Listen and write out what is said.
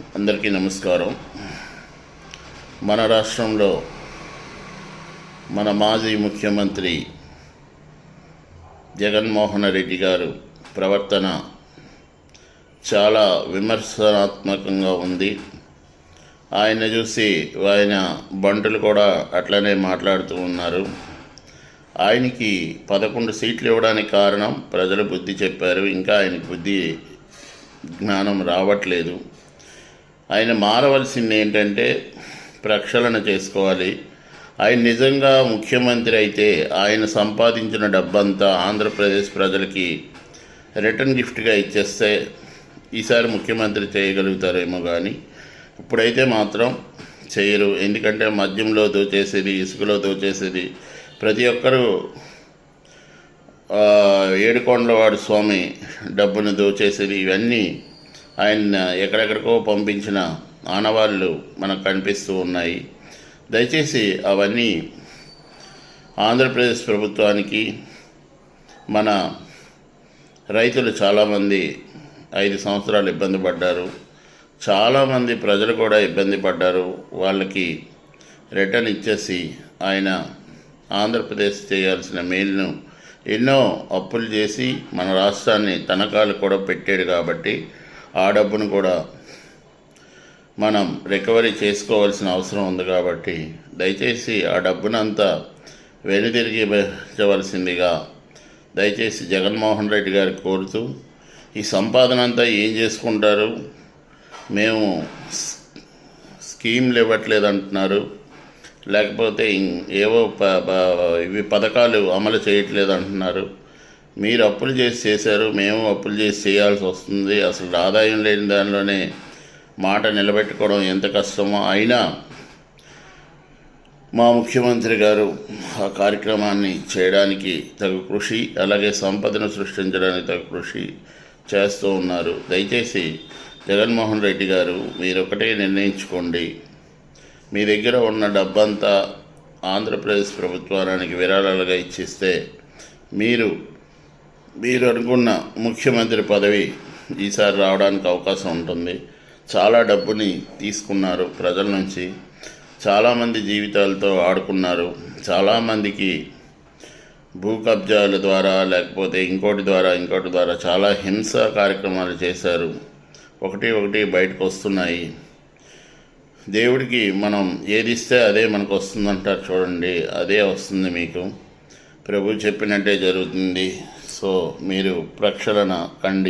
అందరికీ నమస్కారం. మన రాష్ట్రంలో మన మాజీ ముఖ్యమంత్రి జగన్మోహన్ రెడ్డి గారు ప్రవర్తన చాలా విమర్శనాత్మకంగా ఉంది. ఆయన చూసి ఆయన బంటులు కూడా అట్లనే మాట్లాడుతూ ఉన్నారు. ఆయనకి పదకొండు సీట్లు ఇవ్వడానికి కారణం ప్రజలు బుద్ధి చెప్పారు. ఇంకా ఆయనకు బుద్ధి జ్ఞానం రావట్లేదు. ఆయన మారవలసింది ఏంటంటే ప్రక్షాళన చేసుకోవాలి. ఆయన నిజంగా ముఖ్యమంత్రి అయితే ఆయన సంపాదించిన డబ్బంతా ఆంధ్రప్రదేశ్ ప్రజలకి రిటర్న్ గిఫ్ట్గా ఇచ్చేస్తే ఈసారి ముఖ్యమంత్రి చేయగలుగుతారేమో కానీ ఇప్పుడైతే మాత్రం చేయరు. ఎందుకంటే మద్యంలో దోచేసేది ఇసుకలో దోచేసేది ప్రతి ఒక్కరూ ఏడుకొండలవాడు స్వామి డబ్బును దోచేసేది ఇవన్నీ ఆయన ఎక్కడెక్కడికో పంపించిన ఆనవాళ్ళు మనకు కనిపిస్తూ ఉన్నాయి. దయచేసి అవన్నీ ఆంధ్రప్రదేశ్ ప్రభుత్వానికి మన రైతులు చాలామంది ఐదు సంవత్సరాలు ఇబ్బంది పడ్డారు. చాలామంది ప్రజలు కూడా ఇబ్బంది పడ్డారు. వాళ్ళకి రిటర్న్ ఇచ్చేసి ఆయన ఆంధ్రప్రదేశ్ చేయాల్సిన మేలును ఎన్నో అప్పులు చేసి మన రాష్ట్రాన్ని తనఖాలు కూడా పెట్టాడు కాబట్టి ఆ డబ్బును కూడా మనం రికవరీ చేసుకోవాల్సిన అవసరం ఉంది కాబట్టి దయచేసి ఆ డబ్బునంతా వెనుదిరిగి ఇవ్వవలసిందిగా దయచేసి జగన్మోహన్ రెడ్డి గారు కోరుతూ ఈ సంపాదన అంతా ఏం చేసుకుంటారు? మేము స్కీమ్లు ఇవ్వట్లేదు అంటున్నారు. లేకపోతే ఏవో ఇవి పథకాలు అమలు చేయట్లేదు అంటున్నారు. మీరు అప్పులు చేసి చేశారు మేము అప్పులు చేసి చేయాల్సి వస్తుంది. అసలు ఆదాయం లేని దానిలోనే మాట నిలబెట్టుకోవడం ఎంత కష్టమో అయినా మా ముఖ్యమంత్రి గారు ఆ కార్యక్రమాన్ని చేయడానికి తగు కృషి అలాగే సంపదను సృష్టించడానికి తగు కృషి చేస్తూ ఉన్నారు. దయచేసి జగన్మోహన్ రెడ్డి గారు మీరొకటే నిర్ణయించుకోండి. మీ దగ్గర ఉన్న డబ్బంతా ఆంధ్రప్రదేశ్ ప్రభుత్వానికి విరాళాలుగా ఇచ్చిస్తే మీరు మీరు అనుకున్న ముఖ్యమంత్రి పదవి ఈసారి రావడానికి అవకాశం ఉంటుంది. చాలా డబ్బుని తీసుకున్నారు ప్రజల నుంచి. చాలామంది జీవితాలతో ఆడుకున్నారు. చాలామందికి భూ కబ్జాల ద్వారా లేకపోతే ఇంకోటి ద్వారా ఇంకోటి ద్వారా చాలా హింస కార్యక్రమాలు చేశారు. ఒకటి ఒకటి బయటకు వస్తున్నాయి. దేవుడికి మనం ఏది ఇస్తే అదే మనకు వస్తుందంటారు చూడండి. అదే వస్తుంది మీకు. ప్రభు చెప్పినట్టే జరుగుతుంది. సో మీరు ప్రక్షాళన కండి.